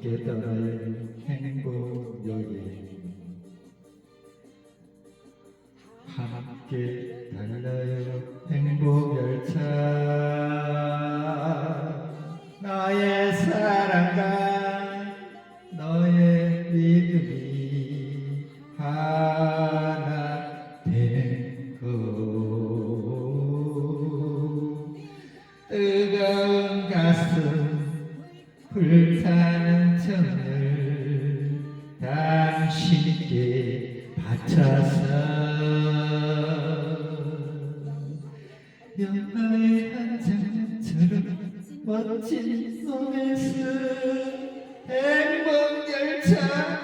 떠나요 행복 여행 함께 달려요 행복 열차. 나의 사랑과 너의 믿음이 하나 되는 것 뜨거운 가슴 불타는 정을 당신께 바쳐서 영화의 한 장면처럼 멋진 로맨스 행복 열차